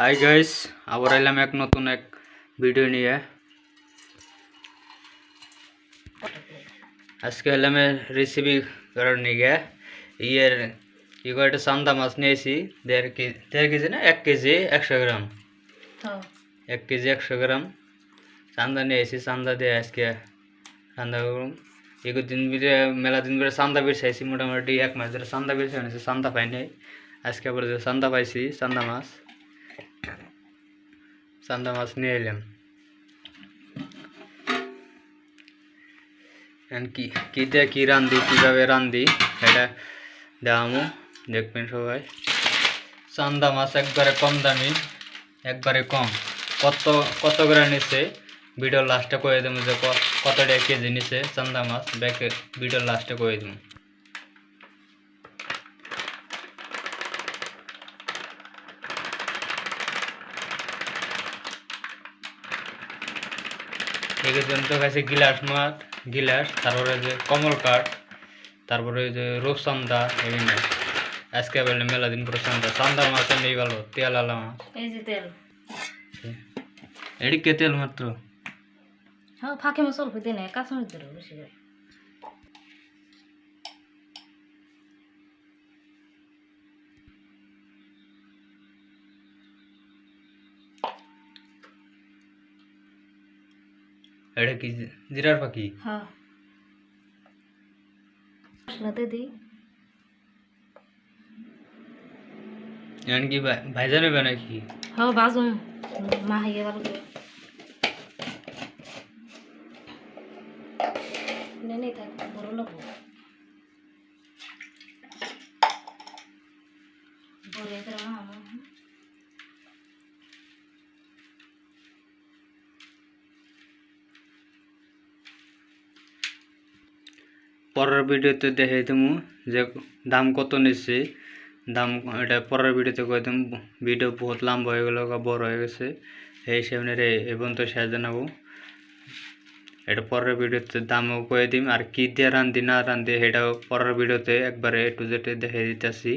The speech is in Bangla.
হাই গাইস আবার এলাম এক নতুন এক ভিডিও নিয়ে। আজকে এলাম রেসিপি করার নিয়ে ইয়ের কি করে একটা চান্দা মাছ নিয়েছি দেড় কেজি দেড় কেজি না এক কেজি একশো গ্রাম। এক কেজি একশো গ্রাম। চান্দা নিয়েছি চান্দা দিয়ে আজকে রান্না করুন এগুলো দিন বিরে মেলা দিন বিরে চান্দা বেরছাইছি মোটামুটি এক মাস ধরে চান্দা বেরছে আনিছি চান্দা পাই নাই আজকে আবার চান্দা পাইছি চান্দা মাছ। চান্দা মাছ নিয়ে এলাম কি, কী কী রান্ধি, কীভাবে রান্ধি এটা দেখামো। দেখবেন সবাই। চান্দা মাছ একবারে কম দামি, একবারে কম। কত কত করে নিচ্ছে ভিডিও লাস্টে করে দেবো যে ক- কত টাকা কেজি নিচ্ছে চান্দা মাছ? ব্যাকে ভিডিও লাস্টে করে দেবো এগুলো তো কাছে গিলাস মাছ গিলাস তারপরে যে কমল কাঠ তারপরে যে রূপচান্দা এগুলো আজকে বেলে মেলা দিন পরে চান্দা। চান্দা মাছ নেই ভালো তেল আলা মাছ। এই যে তেল। এটি কে তেল মাত্র। হ্যাঁ ফাঁকে মাছ অল্প দিনে কাঁচামরিচ ধরে বসে করে। এটা কি জি- জিরার পাখি হ্যাঁ মশলাতে দিই এখন কি ভাই- ভাইজা নেবে নাকি হ্যাঁ বাজুম মা হাইয়ে ভালো করে নেই থাক বড় লোক বড় করে মা পরের ভিডিওতে দেখাই দেবো যে দাম কত নিচ্ছে দাম এটা পরের ভিডিওতে কয়ে দেবো ভিডিও বহুত লম্বা হয়ে গেলো বড় হয়ে গেছে। এই সামনে রে এবং তো সাজা জানাব। এটা পরের ভিডিওতে দামও কয়ে দিম। আর কি দিয়ে রান্ধি, না রান্ধি, সেটাও পরের ভিডিওতে একবারে টু জেডে দেখাই দিতেছি।